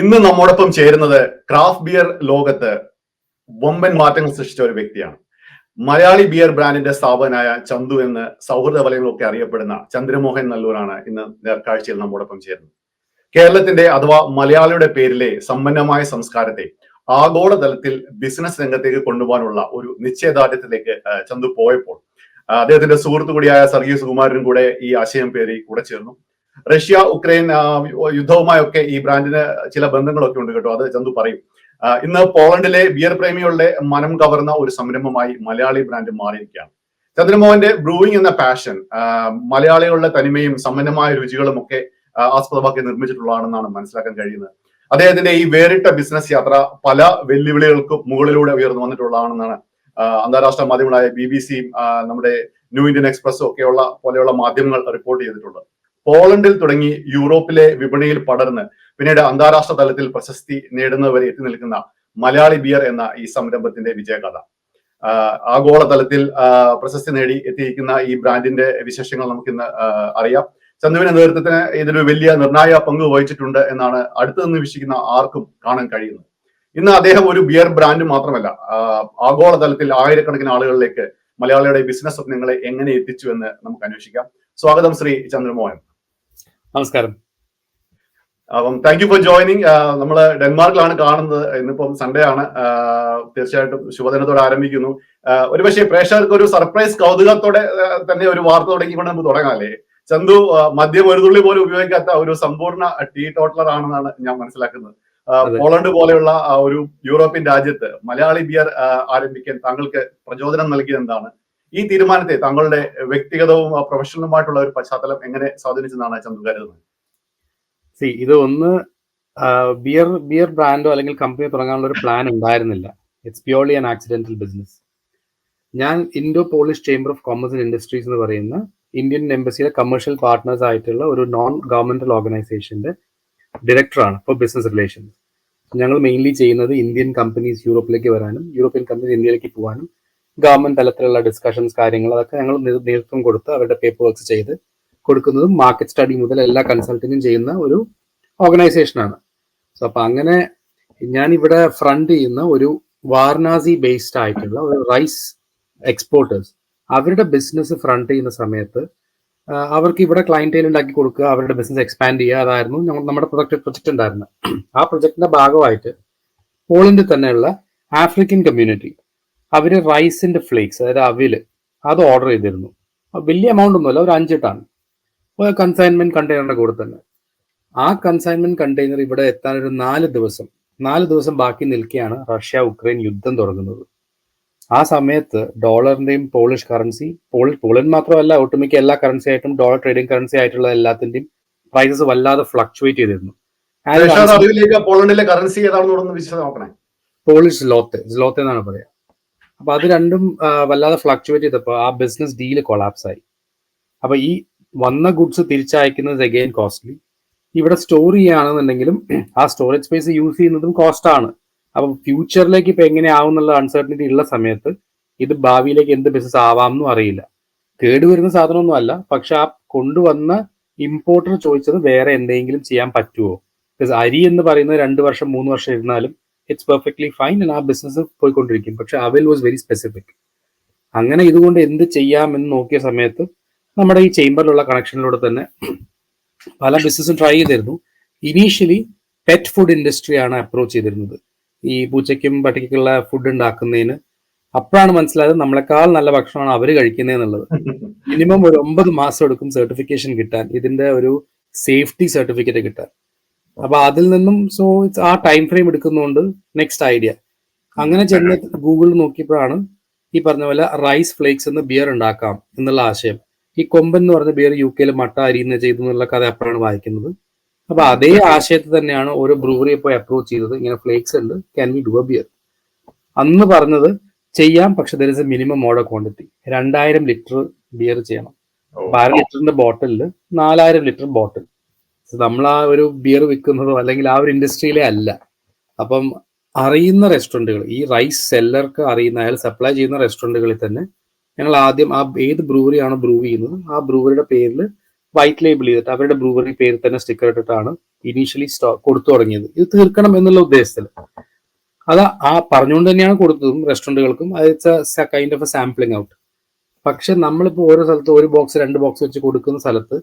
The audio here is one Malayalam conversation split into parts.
ഇന്ന് നമ്മോടൊപ്പം ചേരുന്നത് ക്രാഫ്റ്റ് ബിയർ ലോകത്ത് വമ്പൻ മാറ്റങ്ങൾ സൃഷ്ടിച്ച ഒരു വ്യക്തിയാണ്. മലയാളി ബിയർ ബ്രാൻഡിന്റെ സ്ഥാപകനായ ചന്തു എന്ന് സൗഹൃദ വലയങ്ങളൊക്കെ അറിയപ്പെടുന്ന ചന്ദ്രമോഹൻ നല്ലൂരാണ് ഇന്ന് നേർക്കാഴ്ചയിൽ നമ്മോടൊപ്പം ചേരുന്നത്. കേരളത്തിന്റെ അഥവാ മലയാളിയുടെ പേരിലെ സമ്പന്നമായ സംസ്കാരത്തെ ആഗോളതലത്തിൽ ബിസിനസ് രംഗത്തേക്ക് കൊണ്ടുപോകാനുള്ള ഒരു നിശ്ചയദാർഢ്യത്തിലേക്ക് ചന്തു പോയപ്പോൾ അദ്ദേഹത്തിന്റെ സുഹൃത്തു കൂടിയായ സർഗീസ് കുമാരനും കൂടെ ഈ ആശയം പേരി കൂടെ ചേർന്നു. റഷ്യ ഉക്രൈൻ യുദ്ധവുമായി യുദ്ധവുമായൊക്കെ ഈ ബ്രാൻഡിന് ചില ബന്ധങ്ങളൊക്കെ ഉണ്ട് കേട്ടോ. അത് ചന്തു പറയും. ഇന്ന് പോളണ്ടിലെ ബിയർ പ്രേമികളുടെ മനം കവർന്ന ഒരു സംരംഭമായി മലയാളി ബ്രാൻഡ് മാറിയിരിക്കുകയാണ്. ചന്ദ്രമോഹന്റെ ബ്രൂയിങ് എന്ന പാഷൻ മലയാളികളുടെ തനിമയും സമ്പന്നമായ രുചികളും ഒക്കെ ആസ്പദമാക്കി നിർമ്മിച്ചിട്ടുള്ളതാണെന്നാണ് മനസ്സിലാക്കാൻ കഴിയുന്നത്. അദ്ദേഹത്തിന്റെ ഈ വേറിട്ട ബിസിനസ് യാത്ര പല വെല്ലുവിളികൾക്കും മുകളിലൂടെ ഉയർന്നു വന്നിട്ടുള്ളതാണെന്നാണ് അന്താരാഷ്ട്ര മാധ്യമങ്ങളായ ബി ബി സിയും നമ്മുടെ ന്യൂ ഇന്ത്യൻ എക്സ്പ്രസ്സും ഒക്കെയുള്ള പോലെയുള്ള മാധ്യമങ്ങൾ റിപ്പോർട്ട് ചെയ്തിട്ടുള്ളത്. പോളണ്ടിൽ തുടങ്ങി യൂറോപ്പിലെ വിപണിയിൽ പടർന്ന് പിന്നീട് അന്താരാഷ്ട്ര തലത്തിൽ പ്രശസ്തി നേടുന്നവരെ എത്തി നിൽക്കുന്ന മലയാളി ബിയർ എന്ന ഈ സംരംഭത്തിന്റെ വിജയകഥ ആഗോളതലത്തിൽ പ്രശസ്തി നേടി എത്തിയിരിക്കുന്ന ഈ ബ്രാൻഡിന്റെ വിശേഷങ്ങൾ നമുക്ക് ഇന്ന് അറിയാം. ചന്ദുവിന്റെ നേതൃത്വത്തിന് ഇതൊരു വലിയ നിർണായക പങ്ക് വഹിച്ചിട്ടുണ്ട് എന്നാണ് അടുത്തു നിന്ന് വീക്ഷിക്കുന്ന ആർക്കും കാണാൻ കഴിയുന്നത്. ഇന്ന് അദ്ദേഹം ഒരു ബിയർ ബ്രാൻഡ് മാത്രമല്ല ആഗോളതലത്തിൽ ആയിരക്കണക്കിന് ആളുകളിലേക്ക് മലയാളിയുടെ ബിസിനസ് സ്വപ്നങ്ങളെ എങ്ങനെ എത്തിച്ചു എന്ന് നമുക്ക് അന്വേഷിക്കാം. സ്വാഗതം ശ്രീ ചന്ദ്രമോഹൻ. നമസ്കാരം. അപ്പം താങ്ക് യു ഫോർ ജോയിനിങ് നമ്മൾ ഡെൻമാർക്കിലാണ് കാണുന്നത്. ഇന്നിപ്പം സൺഡേ ആണ്. തീർച്ചയായിട്ടും ശുഭദിനത്തോടെ ആരംഭിക്കുന്നു. ഒരുപക്ഷെ പ്രേക്ഷകർക്ക് ഒരു സർപ്രൈസ് കൗതുകത്തോടെ തന്നെ ഒരു വാർത്ത തുടങ്ങിക്കൊണ്ട് നമുക്ക് തുടങ്ങാല്ലേ? ചന്തു മദ്യം ഒരു തുള്ളി പോലും ഉപയോഗിക്കാത്ത ഒരു സമ്പൂർണ ടീ ടോട്ടലർ ആണെന്നാണ് ഞാൻ മനസ്സിലാക്കുന്നത്. പോളണ്ട് പോലെയുള്ള ഒരു യൂറോപ്യൻ രാജ്യത്ത് മലയാളി ബിയർ ആരംഭിക്കാൻ താങ്കൾക്ക് പ്രചോദനം നൽകിയത് എന്താണ്? ഈ തീരുമാനത്തെ താങ്കളുടെ വ്യക്തിഗതവും പ്രൊഫഷണലുമായിട്ടുള്ള ഒരു പശ്ചാത്തലം എങ്ങനെ സ്വാധീനിച്ചെന്നാണ് ചന്ദ്ര കരുതുന്നത് സി ഇത് ഒന്ന് ബിയർ ബിയർ ബ്രാൻഡോ അല്ലെങ്കിൽ കമ്പനി തുടങ്ങാനുള്ള ഒരു പ്ലാൻ ഉണ്ടായിരുന്നില്ല. It's purely an accidental business ഞാൻ Indo Polish chamber of commerce and industries എന്ന് പറയുന്ന ഇന്ത്യൻ എംബസിയിലെ കമേഴ്ഷ്യൽ പാർട്ട്നേഴ്സ് ആയിട്ടുള്ള ഒരു നോൺ ഗവൺമെന്റൽ ഓർഗനൈസേഷന്റെ ഡയറക്ടറാണ് ഫോർ ബിസിനസ് റിലേഷൻസ് ഞങ്ങൾ മെയിൻലി ചെയ്യുന്നത് ഇന്ത്യൻ കമ്പനീസ് യൂറോപ്പിലേക്ക് വരാനും യൂറോപ്യൻ കമ്പനീസ് ഇന്ത്യയിലേക്ക് പോകാനും ഗവൺമെന്റ് തലത്തിലുള്ള ഡിസ്കഷൻസ് കാര്യങ്ങൾ അതൊക്കെ ഞങ്ങൾ നേതൃത്വം കൊടുത്ത് അവരുടെ പേപ്പർ വർക്ക്സ് ചെയ്ത് കൊടുക്കുന്നതും മാർക്കറ്റ് സ്റ്റഡി മുതൽ എല്ലാ കൺസൾട്ടിങ്ങും ചെയ്യുന്ന ഒരു ഓർഗനൈസേഷനാണ് സോ അപ്പൊ അങ്ങനെ ഞാൻ ഇവിടെ ഫ്രണ്ട് ചെയ്യുന്ന ഒരു വാരണാസി ബേസ്ഡ് ആയിട്ടുള്ള ഒരു റൈസ് എക്സ്പോർട്ടേഴ്സ് അവരുടെ ബിസിനസ് ഫ്രണ്ട് ചെയ്യുന്ന സമയത്ത് അവർക്ക് ഇവിടെ ക്ലയന്റൈൽ ഉണ്ടാക്കി കൊടുക്കുക അവരുടെ ബിസിനസ് എക്സ്പാൻഡ് ചെയ്യുക അതായിരുന്നു നമ്മുടെ പ്രൊജക്ട് പ്രൊജക്ട് ഉണ്ടായിരുന്നത്. ആ പ്രൊജക്ടിന്റെ ഭാഗമായിട്ട് പോളണ്ടിൽ തന്നെയുള്ള ആഫ്രിക്കൻ കമ്മ്യൂണിറ്റി അവർ റൈസിന്റെ ഫ്ലേക്സ് അതായത് അവിൽ അത് ഓർഡർ ചെയ്തിരുന്നു. വലിയ എമൗണ്ട് ഒന്നുമല്ല ഒരു അഞ്ചിട്ടാണ്. കൺസൈൻമെന്റ് കണ്ടെയ്നറിന്റെ കൂടെ തന്നെ. ആ കൺസൈൻമെന്റ് കണ്ടെയ്നർ ഇവിടെ എത്താൻ ഒരു നാല് ദിവസം നാല് ദിവസം ബാക്കി നിൽക്കുകയാണ് റഷ്യ ഉക്രൈൻ യുദ്ധം തുടങ്ങുന്നത്. ആ സമയത്ത് ഡോളറിന്റെയും പോളിഷ് കറൻസി പോളി പോളൻ മാത്രമല്ല ഒട്ടുമിക്ക എല്ലാ കറൻസി ആയിട്ടും ഡോളർ ട്രേഡിംഗ് കറൻസി ആയിട്ടുള്ള എല്ലാത്തിന്റെയും പ്രൈസസ് വല്ലാതെ ഫ്ലക്ച്വേറ്റ് ചെയ്തിരുന്നു. പോളിഷ് ലോത്ത് ലോത്ത് എന്നാണ് പറയാ അപ്പൊ അത് രണ്ടും വല്ലാതെ ഫ്ലക്ച്വേറ്റ് ചെയ്തപ്പോൾ ആ ബിസിനസ് ഡീൽ കൊളാപ്സ് ആയി. അപ്പൊ ഈ വന്ന ഗുഡ്സ് തിരിച്ചയക്കുന്നത് അഗെയിൻ കോസ്റ്റ്ലി ഇവിടെ സ്റ്റോർ ചെയ്യുകയാണെന്നുണ്ടെങ്കിലും ആ സ്റ്റോറേജ് സ്പേസ് യൂസ് ചെയ്യുന്നതും കോസ്റ്റ് ആണ്. അപ്പൊ ഫ്യൂച്ചറിലേക്ക് ഇപ്പൊ എങ്ങനെയാവും എന്നുള്ള അൺസർട്ടനിറ്റി ഉള്ള സമയത്ത് ഇത് ഭാവിയിലേക്ക് എന്ത് ബിസിനസ് ആവാം എന്നും അറിയില്ല. കേടുവരുന്ന സാധനമൊന്നും അല്ല. പക്ഷെ ആ കൊണ്ടുവന്ന ഇമ്പോർട്ടർ ചോദിച്ചത് വേറെ എന്തെങ്കിലും ചെയ്യാൻ പറ്റുമോ അരി എന്ന് പറയുന്നത് രണ്ട് വർഷം മൂന്ന് വർഷം ഇരുന്നാലും ഇറ്റ്സ് പെർഫെക്റ്റ്ലി ഫൈൻ ആ ബിസിനസ് പോയിക്കൊണ്ടിരിക്കും. പക്ഷെ അവൽ വാസ് വെരി സ്പെസിഫിക് അങ്ങനെ ഇതുകൊണ്ട് എന്ത് ചെയ്യാമെന്ന് നോക്കിയ സമയത്ത് നമ്മുടെ ഈ ചേംബറിലുള്ള കണക്ഷനിലൂടെ തന്നെ പല ബിസിനസ്സും ട്രൈ ചെയ്തിരുന്നു. ഇനീഷ്യലി പെറ്റ് ഫുഡ് ഇൻഡസ്ട്രിയാണ് അപ്രോച്ച് ചെയ്തിരുന്നത്. ഈ പൂച്ചയ്ക്കും പട്ടിക്കുള്ള ഫുഡ് ഉണ്ടാക്കുന്നതിന് അപ്പോഴാണ് മനസ്സിലായത് നമ്മളെക്കാൾ നല്ല ഭക്ഷണമാണ് അവർ കഴിക്കുന്നത് എന്നുള്ളത്. മിനിമം ഒരു ഒമ്പത് മാസം എടുക്കും സർട്ടിഫിക്കേഷൻ കിട്ടാൻ. ഇതിന്റെ ഒരു സേഫ്റ്റി സർട്ടിഫിക്കറ്റ് കിട്ടാൻ. അപ്പൊ അതിൽ നിന്നും so it's uh time frame എടുക്കുന്നതുകൊണ്ട് നെക്സ്റ്റ് ഐഡിയ അങ്ങനെ ചെന്ന് ഗൂഗിൾ നോക്കിയപ്പോഴാണ് ഈ പറഞ്ഞ പോലെ റൈസ് ഫ്ലേക്സ് എന്ന് ബിയർ ഉണ്ടാക്കാം എന്നുള്ള ആശയം. ഈ കൊമ്പൻ എന്ന് പറഞ്ഞ ബിയർ യു കെയിൽ മട്ട അരിയുന്ന ചെയ്തു എന്നുള്ള കഥ അപ്പോഴാണ് വായിക്കുന്നത്. അപ്പൊ അതേ ആശയത്തിൽ തന്നെയാണ് ഓരോ ബ്രൂവറി പോയി അപ്രോച്ച് ചെയ്തത്. ഇങ്ങനെ ഫ്ലേക്സ് ഉണ്ട്. Can we do a beer അന്ന് പറഞ്ഞത് ചെയ്യാം പക്ഷെ there is a minimum order quantity രണ്ടായിരം ലിറ്റർ ബിയർ ചെയ്യണം. അപ്പൊ അര ലിറ്ററിന്റെ ബോട്ടിലിൽ നാലായിരം ലിറ്റർ ബോട്ടിൽ നമ്മൾ ആ ഒരു ബിയർ വിൽക്കുന്നതോ അല്ലെങ്കിൽ ആ ഒരു ഇൻഡസ്ട്രിയിലെ അല്ല. അപ്പം അറിയുന്ന റെസ്റ്റോറന്റുകൾ ഈ റൈസ് സെല്ലർക്ക് അറിയുന്ന അയാൾ സപ്ലൈ ചെയ്യുന്ന റെസ്റ്റോറന്റുകളിൽ തന്നെ ഞങ്ങൾ ആദ്യം ആ ഏത് ബ്രൂവറിയാണ് ബ്രൂവ് ബ്രൂ ചെയ്യുന്നത് ആ ബ്രൂവറിയുടെ പേരിൽ വൈറ്റ് ലേബിൾ ചെയ്തിട്ട് അവരുടെ ബ്രൂവറി പേരിൽ തന്നെ സ്റ്റിക്കർ ഇട്ടിട്ടാണ് ഇനീഷ്യലി സ്റ്റോ കൊടുത്തു തുടങ്ങിയത്. ഇത് തീർക്കണം എന്നുള്ള ഉദ്ദേശത്തിൽ. അത് ആ പറഞ്ഞുകൊണ്ട് തന്നെയാണ് കൊടുത്തതും റെസ്റ്റോറന്റുകൾക്കും it's kind of a sampling out പക്ഷെ നമ്മളിപ്പോൾ ഓരോ സ്ഥലത്ത് ഒരു ബോക്സ് രണ്ട് ബോക്സ് വെച്ച് കൊടുക്കുന്ന സ്ഥലത്ത്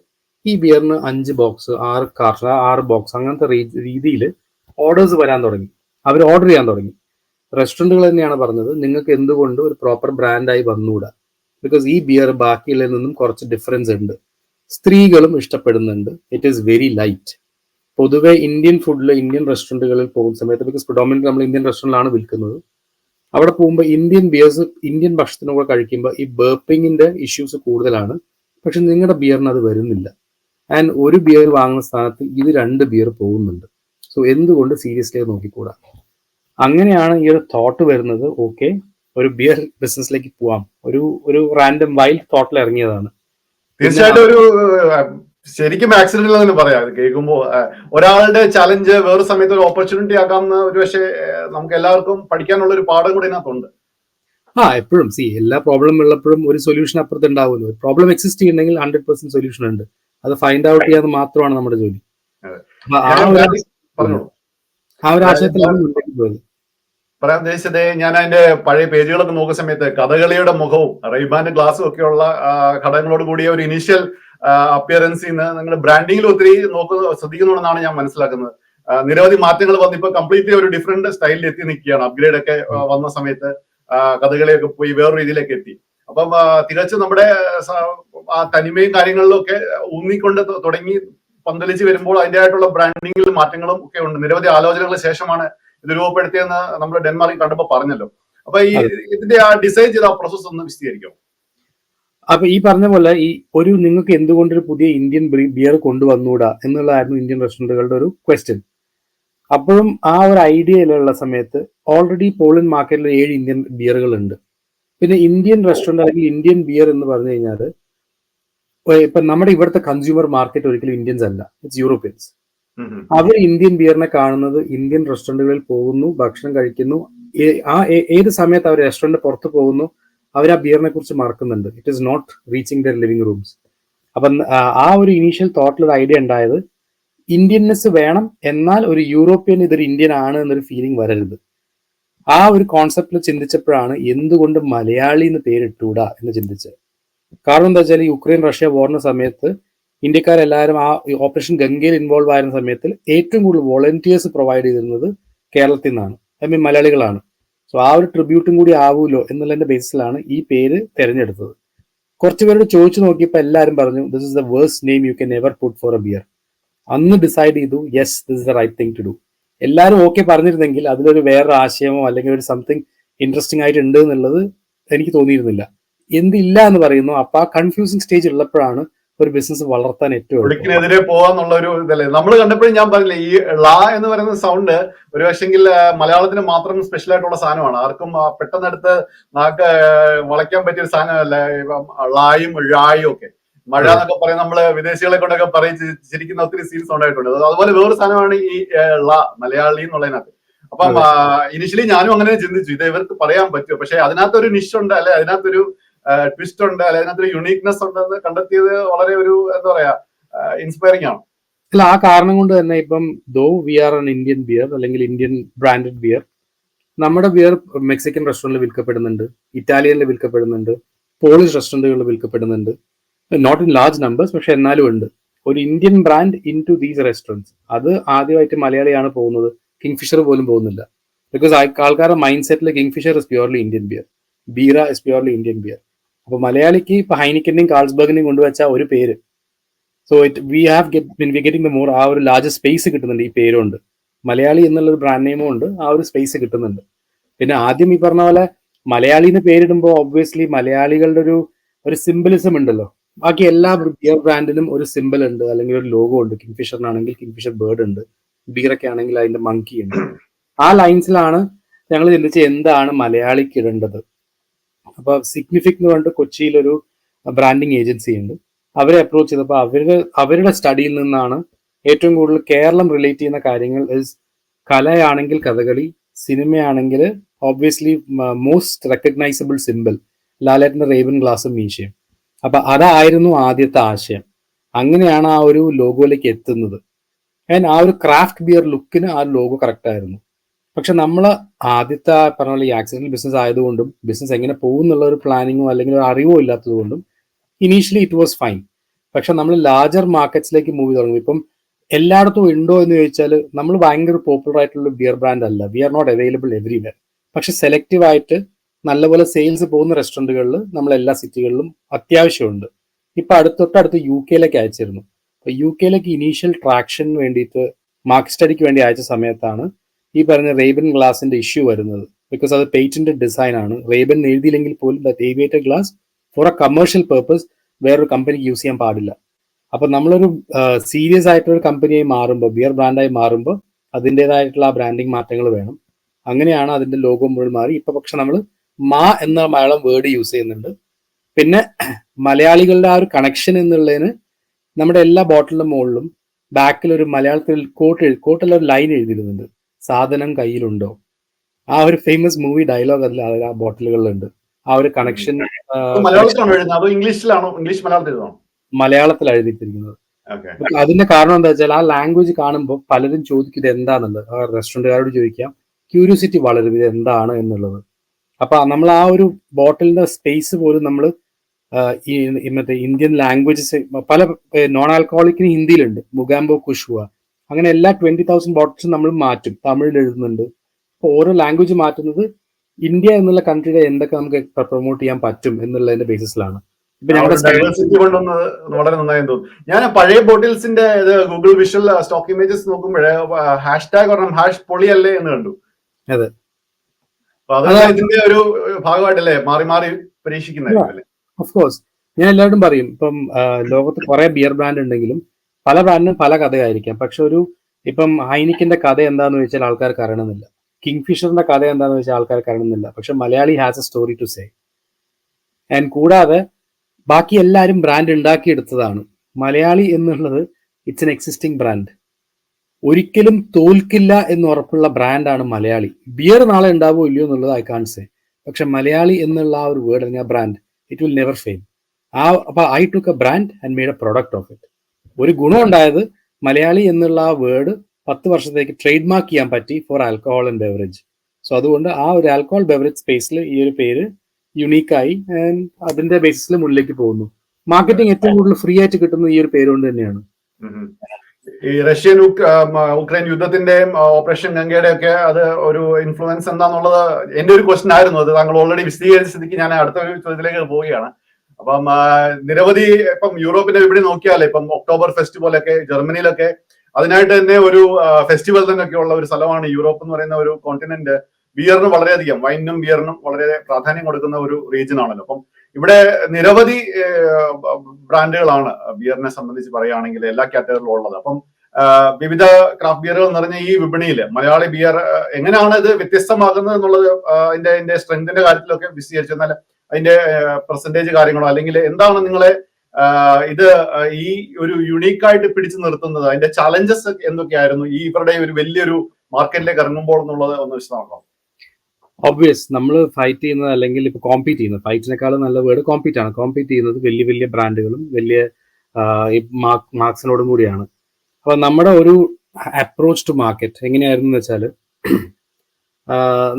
ഈ ബിയറിന് അഞ്ച് ബോക്സ് ആറ് കാർഷ ആറ് ബോക്സ് അങ്ങനത്തെ രീതിയിൽ ഓർഡേഴ്സ് വരാൻ തുടങ്ങി. അവർ ഓർഡർ ചെയ്യാൻ തുടങ്ങി. റെസ്റ്റോറന്റുകൾ തന്നെയാണ് പറഞ്ഞത് നിങ്ങൾക്ക് എന്തുകൊണ്ട് ഒരു പ്രോപ്പർ ബ്രാൻഡായി വന്നുകൂടാ ബിക്കോസ് ഈ ബിയർ ബാക്കിയുള്ളതിൽ നിന്നും കുറച്ച് ഡിഫറൻസ് ഉണ്ട്. സ്ത്രീകളും ഇഷ്ടപ്പെടുന്നുണ്ട്. ഇറ്റ് ഈസ് വെരി ലൈറ്റ് പൊതുവെ ഇന്ത്യൻ ഫുഡിൽ ഇന്ത്യൻ റെസ്റ്റോറന്റുകളിൽ പോകുന്ന സമയത്ത് ബിക്കോസ് പ്രൊഡോമിനറ്റ് നമ്മൾ ഇന്ത്യൻ റെസ്റ്റോറന്റിലാണ് വിൽക്കുന്നത്. അവിടെ പോകുമ്പോൾ ഇന്ത്യൻ ബിയേഴ്സ് ഇന്ത്യൻ ഭക്ഷണത്തിനൊക്കെ കഴിക്കുമ്പോൾ ഈ ബേർപ്പിങ്ങിന്റെ ഇഷ്യൂസ് കൂടുതലാണ്. പക്ഷെ നിങ്ങളുടെ ബിയറിന് അത് വരുന്നില്ല. ആൻഡ് ഒരു ബിയർ വാങ്ങുന്ന സ്ഥാനത്ത് ഇത് രണ്ട് ബിയർ പോകുന്നുണ്ട്. സോ എന്തുകൊണ്ട് സീരിയസ്ലി നോക്കിക്കൂടാ? അങ്ങനെയാണ് ഈ ഒരു തോട്ട് വരുന്നത്. ഓക്കെ ഒരു ബിയർ ബിസിനസ്സിലേക്ക് പോവാം. ഒരു ഒരു റാൻഡം വൈൽഡ് തോട്ടിൽ ഇറങ്ങിയതാണ്. തീർച്ചയായിട്ടും ഒരു ശരിക്കും ആക്സിഡന്റ് തന്നെ പറയാം. കേൾക്കുമ്പോ ഒരാളുടെ ചലഞ്ച് വേറെ സമയത്ത് ഒരു ഓപ്പർച്യൂണിറ്റി ആക്കാമെന്ന് ഒരു പക്ഷേ നമുക്ക് എല്ലാവർക്കും പഠിക്കാനുള്ള ഒരു പാഠം കൂടി ഇതിനകത്തുണ്ട്. ആ എപ്പോഴും. സി എല്ലാ പ്രോബ്ലം ഉള്ളപ്പോഴും ഒരു സൊല്യൂഷൻ അപ്പുറത്ത് ഉണ്ടാവുമല്ലോ. പ്രോബ്ലം എക്സിസ്റ്റ് ചെയ്യുന്നെങ്കിൽ ഹൺഡ്രഡ് പെർസെന്റ് സൊല്യൂഷൻ ഉണ്ട്. അത് ഫൈൻഡ് ഔട്ട് ചെയ്യാൻ മാത്രമാണ് നമ്മുടെ ജോലി. ആ ഒരു ആശയത്തിലാണ് മുന്നോട്ട് പോയത് പറയാൻ ഉദ്ദേശിച്ചത് ഞാൻ അതിന്റെ പഴയ പേജുകളൊക്കെ നോക്കുന്ന സമയത്ത് കഥകളിയുടെ മുഖവും റൈബാന്റെ ഗ്ലാസും ഒക്കെയുള്ള ഘടകങ്ങളോട് കൂടിയ ഒരു ഇനീഷ്യൽ അപ്പിയറൻസിൽ നിന്ന് നിങ്ങൾ ബ്രാൻഡിങ്ങിൽ ഒത്തിരി നോക്കുന്ന ശ്രദ്ധിക്കുന്നുണ്ടെന്നാണ് ഞാൻ മനസ്സിലാക്കുന്നത്. നിരവധി മാറ്റങ്ങൾ വന്ന് ഇപ്പൊ കംപ്ലീറ്റ്ലി ഒരു ഡിഫറെന്റ് സ്റ്റൈലിൽ എത്തി നിൽക്കുകയാണ്. അപ്ഗ്രേഡ് ഒക്കെ വന്ന സമയത്ത് കഥകളിയൊക്കെ പോയി വേറൊരു രീതിയിലേക്ക് എത്തി. അപ്പം തികച്ചും നമ്മുടെ ആ തനിമയും കാര്യങ്ങളിലും ഒക്കെ ഊന്നിക്കൊണ്ട് തുടങ്ങി പന്തലിച്ച് വരുമ്പോൾ അതിന്റെതായിട്ടുള്ള ബ്രാൻഡിങ്ങിൽ മാറ്റങ്ങളും ഒക്കെ ഉണ്ട്. നിരവധി ആലോചനകൾക്ക് ശേഷമാണ് ഇത് രൂപപ്പെടുത്തിയെന്ന് നമ്മൾ ഡെൻമാർക്കിൽ കണ്ടപ്പോൾ പറഞ്ഞല്ലോ. അപ്പൊ ഈ ഇതിന്റെ ആ ഡിസൈൻ ചെയ്ത പ്രോസസ് ഒന്ന് വിശദീകരിക്കും? അപ്പൊ ഈ പറഞ്ഞ പോലെ ഈ ഒരു നിങ്ങൾക്ക് എന്തുകൊണ്ട് ഒരു പുതിയ ഇന്ത്യൻ ബിയർ കൊണ്ടുവന്നൂടാ എന്നുള്ളതായിരുന്നു ഇന്ത്യൻ റെസ്റ്റോറന്റുകളുടെ ഒരു ക്വസ്റ്റ്യൻ അപ്പോഴും ആ ഒരു ഐഡിയയിലുള്ള സമയത്ത് ഓൾറെഡി പോളിൻ മാർക്കറ്റിൽ ഏഴ് ഇന്ത്യൻ ബിയറുകൾ ഉണ്ട് പിന്നെ ഇന്ത്യൻ റെസ്റ്റോറന്റ് അല്ലെങ്കിൽ ഇന്ത്യൻ ബിയർ എന്ന് പറഞ്ഞു കഴിഞ്ഞാൽ ഇപ്പൊ നമ്മുടെ ഇവിടുത്തെ കൺസ്യൂമർ മാർക്കറ്റ് ഒരിക്കലും ഇന്ത്യൻസ് അല്ല. It's Europeans. അവർ ഇന്ത്യൻ ബിയറിനെ കാണുന്നത് ഇന്ത്യൻ റെസ്റ്റോറന്റുകളിൽ പോകുന്നു ഭക്ഷണം കഴിക്കുന്നു. ആ ഏത് സമയത്ത് അവർ റെസ്റ്റോറന്റ് പുറത്ത് പോകുന്നു അവർ ആ ബിയറിനെ കുറിച്ച് മറക്കുന്നുണ്ട്. It is not reaching their living rooms അപ്പം ആ, ആ ഒരു ഇനീഷ്യൽ തോട്ടിൽ ഒരു ഐഡിയ ഉണ്ടായത് ഇന്ത്യൻനെസ് വേണം എന്നാൽ ഒരു യൂറോപ്യൻ ഇതൊരു ഇന്ത്യൻ ആണ് എന്നൊരു ഫീലിംഗ് വരരുത്. ആ ഒരു കോൺസെപ്റ്റിൽ ചിന്തിച്ചപ്പോഴാണ് എന്തുകൊണ്ട് മലയാളി എന്ന് പേരിട്ടൂടാ എന്ന് ചിന്തിച്ചത്. കാരണം എന്താ വെച്ചാൽ യുക്രൈൻ റഷ്യ വാറിന്റെ സമയത്ത് ഇന്ത്യക്കാരെല്ലാവരും ആ ഓപ്പറേഷൻ ഗംഗയിൽ ഇൻവോൾവ് ആയിരുന്ന സമയത്തിൽ ഏറ്റവും കൂടുതൽ വോളണ്ടിയേഴ്സ് പ്രൊവൈഡ് ചെയ്തിരുന്നത് കേരളത്തിൽ നിന്നാണ്. ഐ മീൻ മലയാളികളാണ്. സോ ആ ഒരു ട്രിബ്യൂട്ടും കൂടി ആവൂലോ എന്നുള്ളതിന്റെ ബേസിലാണ് ഈ പേര് തിരഞ്ഞെടുത്തത്. കുറച്ച് പേരോട് ചോദിച്ചു നോക്കിയപ്പോൾ എല്ലാവരും പറഞ്ഞു this is the worst name you can ever put for a beer അന്ന് ഡിസൈഡ് ചെയ്തു yes this is the right thing to do എല്ലാവരും ഓക്കെ പറഞ്ഞിരുന്നെങ്കിൽ അതിലൊരു വേറെ ആശയമോ അല്ലെങ്കിൽ ഒരു സംതിങ് ഇൻട്രസ്റ്റിംഗ് ആയിട്ട് ഉണ്ട് എന്നുള്ളത് എനിക്ക് തോന്നിയിരുന്നില്ല. എന്തില്ല എന്ന് പറയുന്നു. അപ്പൊ ആ കൺഫ്യൂസിങ് സ്റ്റേജ് ഉള്ളപ്പോഴാണ് ഒരു ബിസിനസ് വളർത്താൻ ഏറ്റവും ഒഴുക്കിനെതിരെ പോവാന്നുള്ള ഒരു ഇതല്ലേ? നമ്മൾ കണ്ടപ്പോഴും ഞാൻ പറഞ്ഞില്ലേ ഈ ള എന്ന് പറയുന്ന സൗണ്ട് ഒരു പക്ഷെങ്കിൽ മലയാളത്തിന് മാത്രം സ്പെഷ്യൽ ആയിട്ടുള്ള സാധനമാണ്. ആർക്കും പെട്ടെന്നെടുത്ത് നാക്ക് വളയ്ക്കാൻ പറ്റിയ ഒരു സാധനമല്ല. ളായും ഴായും ഒക്കെ. മഴ എന്നൊക്കെ പറയും നമ്മൾ വിദേശികളെ കൊണ്ടൊക്കെ പറയിച്ചിരിക്കുന്ന ഒത്തിരി സീൻസ് ഉണ്ടായിട്ടുണ്ട്. അത് അതുപോലെ വേറൊരു സാധനമാണ് ഈ ഉള്ള ള മലയാളി എന്നുള്ളതിനകത്ത്. അപ്പം ഇനിഷ്യലി ഞാനും അങ്ങനെ ചിന്തിച്ചു. ഇത് ഇവർക്ക് പറയാൻ പറ്റുമോ? പക്ഷെ അതിനകത്തൊരു നിഷ് ഉണ്ട് അല്ലെ അതിനകത്തൊരു ട്വിസ്റ്റ് ഉണ്ട് അല്ലെ അതിനകത്തൊരു യുണീക്നെസ് ഉണ്ടെന്ന് കണ്ടെത്തിയത് വളരെ ഒരു എന്താ പറയാ ഇൻസ്പയറിംഗ് ആണ്. അല്ല ആ കാരണം കൊണ്ട് തന്നെ ഇപ്പം though we are an Indian beer അല്ലെങ്കിൽ ഇന്ത്യൻ ബ്രാൻഡഡ് ബിയർ നമ്മുടെ ബിയർ മെക്സിക്കൻ റെസ്റ്റോറന്റിൽ വിൽക്കപ്പെടുന്നുണ്ട് ഇറ്റാലിയനിൽ വിൽക്കപ്പെടുന്നുണ്ട് പോളിഷ് റെസ്റ്റോറന്റുകളിൽ വിൽക്കപ്പെടുന്നുണ്ട്. നോട്ട് ഇൻ ലാർജ് നമ്പേഴ്സ് പക്ഷെ എന്നാലും ഉണ്ട്. ഒരു Indian brand into these restaurants അത് ആദ്യമായിട്ട് മലയാളിയാണ് പോകുന്നത്. കിങ് ഫിഷർ പോലും പോകുന്നില്ല. ബിക്കോസ് ആൾക്കാരുടെ mind settle Kingfisher is purely Indian beer Bira is purely Indian beer അപ്പൊ മലയാളിക്ക് ഇപ്പൊ ഹൈനിക്കിന്റെയും കാൾസ്ബർഗിനെയും കൊണ്ടുവച്ച ഒരു പേര്. So it we have get we getting the more uh ഒരു ലാർജ് സ്പേസ് കിട്ടുന്നുണ്ട് ഈ പേരുണ്ട് മലയാളി എന്നുള്ള ഒരു ബ്രാൻഡ് നെയിമും ഉണ്ട് ആ ഒരു സ്പേസ് കിട്ടുന്നുണ്ട്. പിന്നെ ആദ്യം ഈ പറഞ്ഞ പോലെ മലയാളി എന്ന് പേരിടുമ്പോൾ ഒബ്വിയസ്ലി മലയാളികളുടെ ഒരു ഒരു സിംബലിസം ഉണ്ടല്ലോ. ബാക്കി എല്ലാ ബിയർ ബ്രാൻഡിനും ഒരു സിമ്പിൾ ഉണ്ട് അല്ലെങ്കിൽ ഒരു ലോഗോ ഉണ്ട്. കിങ്ഫിഷറിനാണെങ്കിൽ കിങ്ഫിഷർ ബേർഡ് ഉണ്ട്. ബിയറൊക്കെ ആണെങ്കിൽ അതിന്റെ മങ്കി ഉണ്ട്. ആ ലൈൻസിലാണ് ഞങ്ങൾ ചിന്തിച്ച് എന്താണ് മലയാളിക്ക് ഇടേണ്ടത് അപ്പൊ സിഗ്നിഫിക് എന്ന് പറഞ്ഞിട്ട് കൊച്ചിയിൽ ഒരു ബ്രാൻഡിങ് ഏജൻസി ഉണ്ട്. അവരെ അപ്രോച്ച് ചെയ്തപ്പോൾ അവരുടെ അവരുടെ സ്റ്റഡിയിൽ നിന്നാണ് ഏറ്റവും കൂടുതൽ കേരളം റിലേറ്റ് ചെയ്യുന്ന കാര്യങ്ങൾ ഇസ് കലയാണെങ്കിൽ കഥകളി സിനിമയാണെങ്കിൽ ഓബ്വിയസ്ലി മോസ്റ്റ് റെക്കഗ്നൈസബിൾ സിമ്പിൾ ലാലേട്ടന്റെ റേവൻ ഗ്ലാസും മീശയും. അപ്പൊ അതായിരുന്നു ആദ്യത്തെ ആശയം. അങ്ങനെയാണ് ആ ഒരു ലോഗോയിലേക്ക് എത്തുന്നത്. ആൻഡ് ആ ഒരു ക്രാഫ്റ്റ് ബിയർ ലുക്കിന് ആ ലോഗോ കറക്റ്റ് ആയിരുന്നു. പക്ഷെ നമ്മൾ ആദ്യത്തെ പറഞ്ഞ പോലെ ഈ ആക്സിഡന്റ് ബിസിനസ് ആയതുകൊണ്ടും ബിസിനസ് എങ്ങനെ പോകും എന്നുള്ള ഒരു പ്ലാനിങ്ങോ അല്ലെങ്കിൽ ഒരു അറിവോ ഇല്ലാത്തതുകൊണ്ടും ഇനീഷ്യലി ഇറ്റ് വാസ് ഫൈൻ പക്ഷെ നമ്മൾ ലാർജർ മാർക്കറ്റ്സിലേക്ക് മൂവ് തുടങ്ങും. ഇപ്പം എല്ലായിടത്തും ഉണ്ടോ എന്ന് ചോദിച്ചാൽ നമ്മൾ ഭയങ്കര പോപ്പുലർ ആയിട്ടുള്ള ബിയർ ബ്രാൻഡ് അല്ല. We are not available everywhere പക്ഷെ സെലക്റ്റീവ് ആയിട്ട് നല്ലപോലെ സെയിൽസ് പോകുന്ന റെസ്റ്റോറന്റുകളിൽ നമ്മളെല്ലാ സിറ്റികളിലും അത്യാവശ്യമുണ്ട്. ഇപ്പം അടുത്ത് തൊട്ടടുത്ത് യു കെയിലേക്ക് അയച്ചിരുന്നു. അപ്പോൾ യു കെയിലേക്ക് ഇനീഷ്യൽ ട്രാക്ഷന് വേണ്ടിയിട്ട് മാർക്ക് സ്റ്റഡിക്ക് വേണ്ടി അയച്ച സമയത്താണ് ഈ പറഞ്ഞ റേബൻ ഗ്ലാസിന്റെ ഇഷ്യൂ വരുന്നത്. ബിക്കോസ് അത് പേറ്റന്റ് ഡിസൈൻ ആണ്. റേബൻ എഴുതിയില്ലെങ്കിൽ പോലും the aviated glass for a commercial purpose വേറൊരു കമ്പനിക്ക് യൂസ് ചെയ്യാൻ പാടില്ല. അപ്പം നമ്മളൊരു സീരിയസ് ആയിട്ടൊരു കമ്പനിയായി മാറുമ്പോൾ ബിയർ ബ്രാൻഡായി മാറുമ്പോൾ അതിന്റെതായിട്ടുള്ള ആ ബ്രാൻഡിങ് മാറ്റങ്ങൾ വേണം. അങ്ങനെയാണ് അതിന്റെ ലോഗോ മുഴുവൻ മാറി. ഇപ്പം പക്ഷെ നമ്മൾ മാ എന്ന മലയാളം വേർഡ് യൂസ് ചെയ്യുന്നുണ്ട്. പിന്നെ മലയാളികളുടെ ആ ഒരു കണക്ഷൻ എന്നുള്ളതിന് നമ്മുടെ എല്ലാ ബോട്ടിലിന്റെ മുകളിലും ബാക്കിൽ ഒരു മലയാളത്തിൽ കോട്ട് എഴുതി കോട്ടിൽ ഒരു ലൈൻ എഴുതിയിരുന്നുണ്ട് സാധനം കയ്യിലുണ്ടോ? ആ ഒരു ഫേമസ് മൂവി ഡയലോഗ് അതിൽ ആ ബോട്ടിലുകളിലുണ്ട് ആ ഒരു കണക്ഷൻ മലയാളത്തിലാണോ ഇംഗ്ലീഷിലാണോ? ഇംഗ്ലീഷ് മലയാളത്തിൽ മലയാളത്തിൽ എഴുതിയിട്ടിരിക്കുന്നത്. അതിന്റെ കാരണം എന്താ വെച്ചാൽ ആ ലാംഗ്വേജ് കാണുമ്പോൾ പലരും ചോദിക്കും ഇത് എന്താണെന്നുള്ളത് ആ റെസ്റ്റോറന്റുകാരോട് ചോദിക്കാം ക്യൂരിയോസിറ്റി വളരും ഇത് എന്താണ്? എന്നുള്ളത്. അപ്പൊ നമ്മൾ ആ ഒരു ബോട്ടിലിന്റെ സ്പേസ് പോലും നമ്മൾ ഈ മറ്റേ ഇന്ത്യൻ ലാംഗ്വേജസ് പല നോൺ ആൽക്കോളിക്കിന് ഹിന്ദിയിലുണ്ട്. മുഗാംബോ കുഷുവ അങ്ങനെ എല്ലാ ട്വന്റി തൗസൻഡ് ബോട്ടിൽസും നമ്മൾ മാറ്റും. തമിഴിൽ എഴുതുന്നുണ്ട്. അപ്പൊ ഓരോ ലാംഗ്വേജ് മാറ്റുന്നത് ഇന്ത്യ എന്നുള്ള കൺട്രിയുടെ എന്തൊക്കെ നമുക്ക് പ്രൊമോട്ട് ചെയ്യാൻ പറ്റും എന്നുള്ളതിന്റെ ബേസിസിലാണ് വളരെ നന്നായി തോന്നുന്നു. ഞാൻ പഴയ ബോട്ടിൽസിന്റെ ഗൂഗിൾ വിഷ്വൽ സ്റ്റോക്ക് ഇമേജസ് നോക്കുമ്പോഴേ ഹാഷ് ടാഗ് പറഞ്ഞ ഹാഷ് പൊളിയല്ലേ എന്ന് കണ്ടു. അതെ. ഇതിന്റെ ഒരു ഭാഗമായിട്ടല്ലേ മാറി മാറി ഓഫ് കോഴ്സ് ഞാൻ എല്ലാവരും പറയും ഇപ്പം ലോകത്ത് കുറെ ബിയർ ബ്രാൻഡ് ഉണ്ടെങ്കിലും പല ബ്രാൻഡിനും പല കഥയായിരിക്കാം. പക്ഷെ ഒരു ഇപ്പം ഹൈനിക്കിന്റെ കഥ എന്താന്ന് വെച്ചാൽ ആൾക്കാർക്ക് അറിയണമെന്നില്ല. കിങ് ഫിഷറിന്റെ കഥ എന്താന്ന് വെച്ചാൽ ആൾക്കാർക്ക് അറിയണമെന്നില്ല. പക്ഷെ Malayali has a story to say and കൂടാതെ ബാക്കി എല്ലാവരും ബ്രാൻഡ് ഉണ്ടാക്കിയെടുത്തതാണ്. മലയാളി എന്നുള്ളത് ഇറ്റ്സ് എൻ എക്സിസ്റ്റിംഗ് ബ്രാൻഡ് ഒരിക്കലും തോൽക്കില്ല എന്ന് ഉറപ്പുള്ള ബ്രാൻഡാണ് മലയാളി. ബിയർ നാളെ ഉണ്ടാവോ ഇല്ലയോ എന്നുള്ളത് ഐ കാൺ സേ പക്ഷെ മലയാളി എന്നുള്ള ആ ഒരു വേർഡ് അല്ലെങ്കിൽ ആ brand it will never fail ആ അപ്പൊ I took a brand and made a product of it ഒരു ഗുണം ഉണ്ടായത് മലയാളി എന്നുള്ള ആ വേർഡ് പത്ത് വർഷത്തേക്ക് ട്രേഡ് മാർക്ക് ചെയ്യാൻ പറ്റി for alcohol and beverage so അതുകൊണ്ട് ആ ഒരു ആൽക്കഹോൾ ബെവറേജ് സ്പേസിൽ ഈ ഒരു പേര് യുണീക്കായി ആൻഡ് അതിന്റെ ബേസിസിൽ മുന്നിലേക്ക് പോകുന്നു. മാർക്കറ്റിംഗ് ഏറ്റവും കൂടുതൽ ഫ്രീ ആയിട്ട് കിട്ടുന്നത് ഈ ഒരു പേര് കൊണ്ട് തന്നെയാണ്. ഈ റഷ്യൻ ഉക്രൈൻ യുദ്ധത്തിന്റെയും ഓപ്പറേഷൻ ഗംഗയുടെ ഒക്കെ അത് ഒരു ഇൻഫ്ലുവൻസ് എന്താന്നുള്ളത് എന്റെ ഒരു ക്വസ്റ്റൻ ആയിരുന്നു. അത് താങ്കൾ ഓൾറെഡി വിശദീകരിച്ച സ്ഥിതിക്ക് ഞാൻ അടുത്ത ഒരു ചോദ്യത്തിലേക്ക് പോവുകയാണ്. അപ്പം നിരവധി ഇപ്പം യൂറോപ്പിന്റെ വിപണി നോക്കിയാൽ ഇപ്പം ഒക്ടോബർ ഫെസ്റ്റ് പോലെയൊക്കെ ജർമ്മനിയിലൊക്കെ അതിനായിട്ട് തന്നെ ഒരു ഫെസ്റ്റിവൽ തന്നെ ഒക്കെ ഉള്ള ഒരു സ്ഥലമാണ് യൂറോപ്പ് എന്ന് പറയുന്ന ഒരു കോണ്ടിനെന്റ് ബിയറിന് വളരെയധികം വൈനും ബിയറിനും വളരെ പ്രാധാന്യം കൊടുക്കുന്ന ഒരു റീജിയൻ ആണല്ലോ. അപ്പം ഇവിടെ നിരവധി ബ്രാൻഡുകളാണ് ബിയറിനെ സംബന്ധിച്ച് പറയുകയാണെങ്കിൽ എല്ലാ കാറ്റഗറിയിലും ഉള്ളത്. അപ്പം വിവിധ ക്രാഫ്റ്റ് ബിയറുകൾ നിറഞ്ഞ ഈ വിപണിയിൽ മലയാളി ബിയർ എങ്ങനെയാണ് ഇത് വ്യത്യസ്തമാകുന്നത് എന്നുള്ളത് അതിന്റെ അതിന്റെ സ്ട്രെങ്തിന്റെ കാര്യത്തിലൊക്കെ വിശദീകരിച്ചു എന്നാൽ അതിന്റെ പെർസെന്റേജ് കാര്യങ്ങളോ അല്ലെങ്കിൽ എന്താണ് നിങ്ങളെ ഇത് ഈ ഒരു യുണീക്ക് ആയിട്ട് പിടിച്ചു നിർത്തുന്നത്? അതിന്റെ ചലഞ്ചസ് എന്തൊക്കെയായിരുന്നു? ഈ ഇവരുടെ ഒരു വലിയൊരു മാർക്കറ്റിലേക്ക് ഇറങ്ങുമ്പോൾ എന്നുള്ളത് ഒന്ന് വിശദമാക്കാം. ഒബ്വിയസ് നമ്മൾ ഫൈറ്റ് ചെയ്യുന്നത് അല്ലെങ്കിൽ ഇപ്പൊ കോമ്പീറ്റ് ചെയ്യുന്നത് ഫൈറ്റിനേക്കാളും നല്ല വേർഡ് കോമ്പീറ്റ് ആണ്. കോമ്പീറ്റ് ചെയ്യുന്നത് വലിയ വലിയ ബ്രാൻഡുകളും വലിയ മാർക്സിനോടും കൂടിയാണ്. അപ്പൊ നമ്മുടെ ഒരു അപ്രോച്ച് ടു മാർക്കറ്റ് എങ്ങനെയായിരുന്നു എന്ന് വെച്ചാൽ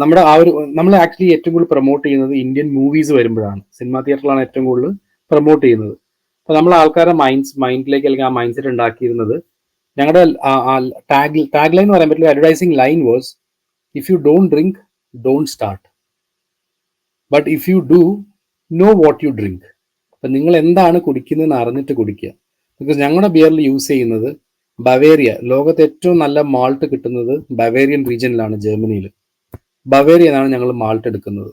നമ്മുടെ ആ ഒരു നമ്മൾ ആക്ച്വലി ഏറ്റവും കൂടുതൽ പ്രൊമോട്ട് ചെയ്യുന്നത് ഇന്ത്യൻ മൂവീസ് വരുമ്പോഴാണ്. സിനിമാ തിയേറ്ററിലാണ് ഏറ്റവും കൂടുതൽ പ്രൊമോട്ട് ചെയ്യുന്നത്. അപ്പൊ നമ്മൾ ആൾക്കാരെ മൈൻഡ് മൈൻഡിലേക്ക് അല്ലെങ്കിൽ ആ മൈൻഡ് സെറ്റ് ഉണ്ടാക്കിയിരുന്നത് ഞങ്ങളുടെ ടാഗ് ടാഗ് ലൈൻ എന്ന് പറയാൻ പറ്റില്ല advertising line was if you don't drink don't start but if you do know what you drink അപ്പം നിങ്ങൾ എന്താണ് കുടിക്കുന്നതെന്ന് അറിഞ്ഞിട്ട് കുടിക്കുക. ബിക്കോസ് ഞങ്ങളുടെ ബിയറിൽ യൂസ് ചെയ്യുന്നത് ബവേറിയ ലോകത്ത് ഏറ്റവും നല്ല മാൾട്ട് കിട്ടുന്നത് ബവേറിയൻ റീജിയനിലാണ് ജർമ്മനിയിൽ ബവേറിയ എന്നാണ് ഞങ്ങൾ മാൾട്ട് എടുക്കുന്നത്.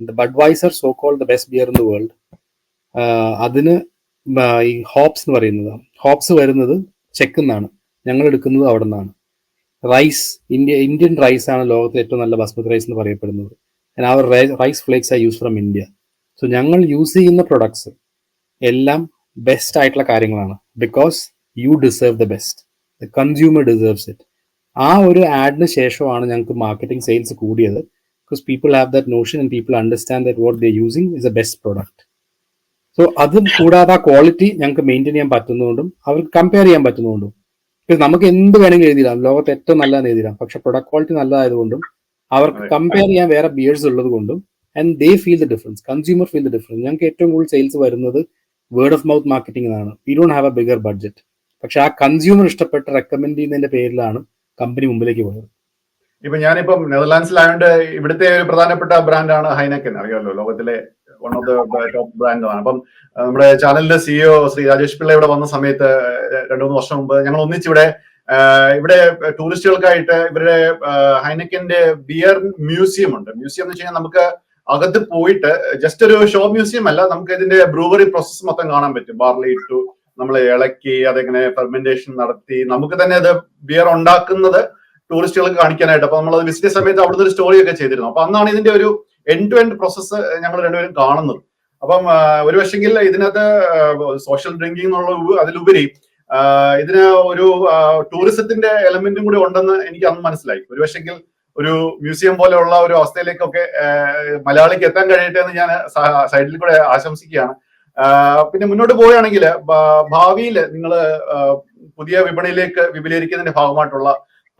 The Budweiser so called the best beer in the world അതിന് ഈ ഹോപ്സ് എന്ന് പറയുന്നത്. ഹോപ്സ് വരുന്നത് ചെക്ക് നിന്നാണ് ഞങ്ങൾ എടുക്കുന്നത് അവിടെ നിന്നാണ് റൈസ് ഇന്ത്യ ഇന്ത്യൻ റൈസ് ആണ് ലോകത്തിലെ ഏറ്റവും നല്ല ബസ്മതി റൈസ് എന്ന് പറയപ്പെടുന്നത്. ആ rice flakes are use from India so ഞങ്ങൾ യൂസ് ചെയ്യുന്ന പ്രൊഡക്ട്സ് എല്ലാം ബെസ്റ്റ് ആയിട്ടുള്ള കാര്യങ്ങളാണ്. Because you deserve the best the consumer deserves it ആ ഒരു ആഡിന് ശേഷമാണ് ഞങ്ങൾക്ക് മാർക്കറ്റിംഗ് സെയിൽസ് കൂടിയത്. Because people have that notion and people understand that what the using is a best product so അതും കൂടാതെ ആ ക്വാളിറ്റി ഞങ്ങൾക്ക് മെയിന്റെയിൻ ചെയ്യാൻ പറ്റുന്നതുകൊണ്ടും അവർക്ക് കമ്പയർ ചെയ്യാൻ പറ്റുന്നതുകൊണ്ടും നമുക്ക് എന്ത് വേണമെങ്കിലും എഴുതിയിടാം. ലോകത്ത് ഏറ്റവും നല്ലതെന്ന് എഴുതിയിടാം. പക്ഷെ പ്രൊഡക്ട് ക്വാളിറ്റി നല്ലതായതുകൊണ്ടും അവർക്ക് കമ്പയർ ചെയ്യാൻ വേറെ ബിയേഴ്സ് ഉള്ളത് കൊണ്ടും and they feel the difference consumer feel the difference ഞങ്ങൾക്ക് ഏറ്റവും കൂടുതൽ സെയിൽസ് വരുന്നത് വേർഡ് ഓഫ് മൗത്ത് മാർക്കറ്റിംഗ് എന്നാണ്. We don't have a bigger budget പക്ഷെ ആ കൺസ്യൂമർ ഇഷ്ടപ്പെട്ട് റെക്കമെൻഡ് ചെയ്യുന്നതിന്റെ പേരിലാണ് കമ്പനി മുമ്പിലേക്ക് പോയത്. ഇപ്പൊ ഞാനിപ്പം നെതർലാൻഡ്സിലായോണ്ട് ഇവിടുത്തെ ഒരു പ്രധാനപ്പെട്ട ബ്രാൻഡാണ് ഹൈനക്കൻ അറിയാമല്ലോ ലോകത്തിലെ വൺ ഓഫ് ദ ടോപ്പ് ബ്രാൻഡാണ് അപ്പം നമ്മുടെ ചാനലിന്റെ സിഇഒ ശ്രീ രാജേഷ് പിള്ള ഇവിടെ വന്ന സമയത്ത് രണ്ടു മൂന്ന് വർഷം മുമ്പ് ഞങ്ങൾ ഒന്നിച്ചിവിടെ ഇവിടെ ടൂറിസ്റ്റുകൾക്കായിട്ട് ഇവരുടെ ഹൈനക്കിന്റെ ബിയർ മ്യൂസിയം ഉണ്ട്. മ്യൂസിയം എന്ന് വെച്ച് കഴിഞ്ഞാൽ നമുക്ക് അകത്ത് പോയിട്ട് ജസ്റ്റ് ഒരു ഷോ മ്യൂസിയം അല്ല നമുക്ക് ഇതിന്റെ ബ്രൂവറി പ്രോസസ്സ് മൊത്തം കാണാൻ പറ്റും. ബാർലി ഇട്ടു നമ്മൾ ഇളക്കി അതെങ്ങനെ ഫെർമെന്റേഷൻ നടത്തി നമുക്ക് തന്നെ അത് ബിയർ ഉണ്ടാക്കുന്നത് ടൂറിസ്റ്റുകൾക്ക് കാണിക്കാനായിട്ട്. അപ്പൊ നമ്മൾ വിസിറ്റ് ചെയ്ത സമയത്ത് അവിടുത്തെ ഒരു സ്റ്റോറി ഒക്കെ ചെയ്തിരുന്നു. അപ്പൊ അന്നാണ് ഇതിന്റെ ഒരു എൻഡ് ടു എൻഡ് പ്രോസസ്സ് ഞങ്ങൾ രണ്ടുപേരും കാണുന്നത്. അപ്പം ഒരു പക്ഷെങ്കിൽ ഇതിനകത്ത് സോഷ്യൽ ഡ്രിങ്കിങ് എന്നുള്ള അതിലുപരി ഇതിന് ഒരു ടൂറിസത്തിന്റെ എലമെന്റും കൂടി ഉണ്ടെന്ന് എനിക്ക് അന്ന് മനസ്സിലായി. ഒരു പക്ഷെങ്കിൽ ഒരു മ്യൂസിയം പോലെയുള്ള ഒരു അവസ്ഥയിലേക്കൊക്കെ മലയാളിക്ക് എത്താൻ കഴിയട്ടെ എന്ന് ഞാൻ സൈഡിൽ കൂടെ ആശംസിക്കുകയാണ്. പിന്നെ മുന്നോട്ട് പോവുകയാണെങ്കിൽ ഭാവിയിൽ നിങ്ങൾ പുതിയ വിപണിയിലേക്ക് വിപുലീകരിക്കുന്നതിന്റെ ഭാഗമായിട്ടുള്ള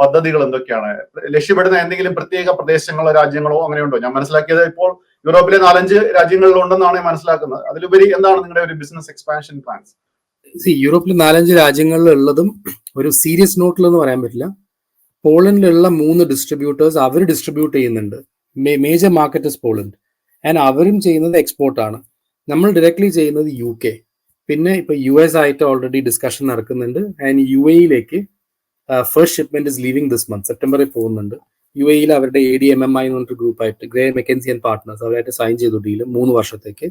പദ്ധതികൾ എന്തൊക്കെയാണ്? ലക്ഷ്യപ്പെടുന്ന എന്തെങ്കിലും പ്രത്യേക പ്രദേശങ്ങളോ രാജ്യങ്ങളോ അങ്ങനെയുണ്ടോ? ഞാൻ മനസ്സിലാക്കിയത് ഇപ്പോൾ യൂറോപ്പിലെ നാലഞ്ച് രാജ്യങ്ങളിലുണ്ടെന്നാണ് മനസ്സിലാക്കുന്നത്. അതിലുപരി എന്താണ് നിങ്ങളുടെ ഒരു ബിസിനസ് എക്സ്പാൻഷൻ പ്ലാൻസ് യൂറോപ്പിലെ നാലഞ്ച് രാജ്യങ്ങളിലുള്ളതും ഒരു സീരിയസ് നോട്ടിൽ എന്ന് പറയാൻ പറ്റില്ല. പോളണ്ടിലുള്ള മൂന്ന് ഡിസ്ട്രിബ്യൂട്ടേഴ്സ് അവർ ഡിസ്ട്രിബ്യൂട്ട് ചെയ്യുന്നുണ്ട്. Major market is Poland. And അവരും ചെയ്യുന്നത് എക്സ്പോർട്ടാണ് നമ്മൾ ഡയറക്ട്ലി ചെയ്യുന്നത് യു കെ പിന്നെ ഇപ്പൊ യു എസ് ആയിട്ട് ഓൾറെഡി ഡിസ്കഷൻ നടക്കുന്നുണ്ട്. ആൻഡ് യു എയിലേക്ക് first shipment is leaving this month സെപ്റ്റംബറിൽ പോകുന്നുണ്ട്. യു എയിൽ അവരുടെ A D M M I എന്ന് പറഞ്ഞിട്ട് ഗ്രൂപ്പായിട്ട് ഗ്രേ മെക്കൻസി ആൻഡ് പാർട്ട്നേഴ്സ് അവരായിട്ട് സൈൻ ചെയ്തു ഡീൽ മൂന്ന് വർഷത്തേക്ക്.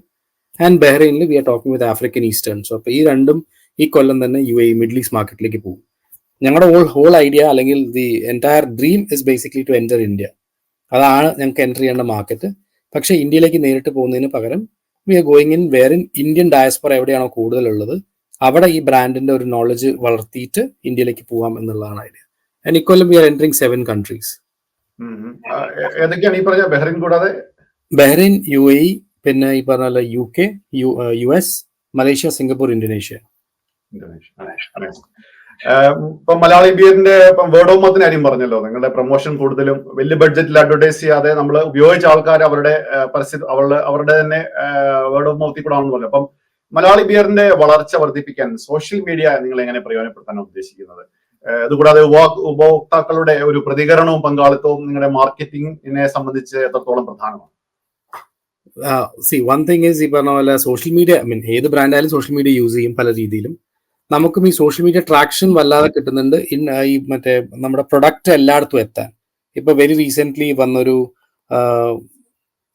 And ബഹ്റൈനിൽ we are talking with African Eastern so അപ്പൊ ഈ രണ്ടും ഈ കൊല്ലം തന്നെ യു എ മിഡിൽ ഈസ്റ്റ് മാർക്കറ്റിലേക്ക് പോകും. ഞങ്ങളുടെ ഹോൾ ഹോൾ ഐഡിയ അല്ലെങ്കിൽ the entire dream is basically to enter India അതാണ് ഞങ്ങൾക്ക് എന്റർ ചെയ്യേണ്ട മാർക്കറ്റ് പക്ഷേ ഇന്ത്യയിലേക്ക് നേരിട്ട് പോകുന്നതിന് പകരം we are going in where in Indian diaspora എവിടെയാണോ കൂടുതലുള്ളത്. അവിടെ ഈ ബ്രാൻഡിന്റെ ഒരു നോളജ് വളർത്തിയിട്ട് ഇന്ത്യയിലേക്ക് പോവാം എന്നുള്ളതാണ് ഐഡിയ ആൻഡ് ഇക്കൊല്ലം we are entering seven countries ഏതൊക്കെയാണ് ഈ പറഞ്ഞ ബഹ്റിൻ കൂടാതെ? ബഹ്റൈൻ യു എ പിന്നെ ഈ പറഞ്ഞ പോലെ U K U S Malaysia Singapore Indonesia. ഇപ്പൊ മലയാളി ബിയറിന്റെ ഇപ്പം വേർഡ് ഓഫ് മത്തിന് കാര്യം പറഞ്ഞല്ലോ. നിങ്ങളുടെ പ്രൊമോഷൻ കൂടുതലും വലിയ ബഡ്ജറ്റിൽ അഡ്വർടൈസ് ചെയ്യാതെ നമ്മൾ ഉപയോഗിച്ച ആൾക്കാർ അവരുടെ പരസ്യ അവരുടെ അവരുടെ തന്നെ വേർഡ് ഓഫ് മൗത്തിൽ കൂടെ ആണെന്ന് പറഞ്ഞു. അപ്പം മലയാളി ബിയറിന്റെ വളർച്ച വർദ്ധിപ്പിക്കാൻ സോഷ്യൽ മീഡിയ നിങ്ങൾ എങ്ങനെ പ്രയോജനപ്പെടുത്താനാണ് ഉദ്ദേശിക്കുന്നത്? അതുകൂടാതെ ഉപഭോക്താക്കളുടെ ഒരു പ്രതികരണവും പങ്കാളിത്തവും നിങ്ങളുടെ മാർക്കറ്റിംഗിനെ സംബന്ധിച്ച് എത്രത്തോളം പ്രധാനമാണ്? സി വൺ തിങ് ഈസ് ഈ പറഞ്ഞ പോലെ സോഷ്യൽ മീഡിയ ഐ മീൻ ഏത് ബ്രാൻഡായാലും സോഷ്യൽ മീഡിയ യൂസ് ചെയ്യും പല രീതിയിലും. നമുക്കും ഈ സോഷ്യൽ മീഡിയ ട്രാക്ഷൻ വല്ലാതെ കിട്ടുന്നുണ്ട്. ഇൻ ഈ മറ്റേ നമ്മുടെ പ്രൊഡക്റ്റ് എല്ലായിടത്തും എത്താൻ. ഇപ്പൊ വെരി റീസെന്റ് വന്നൊരു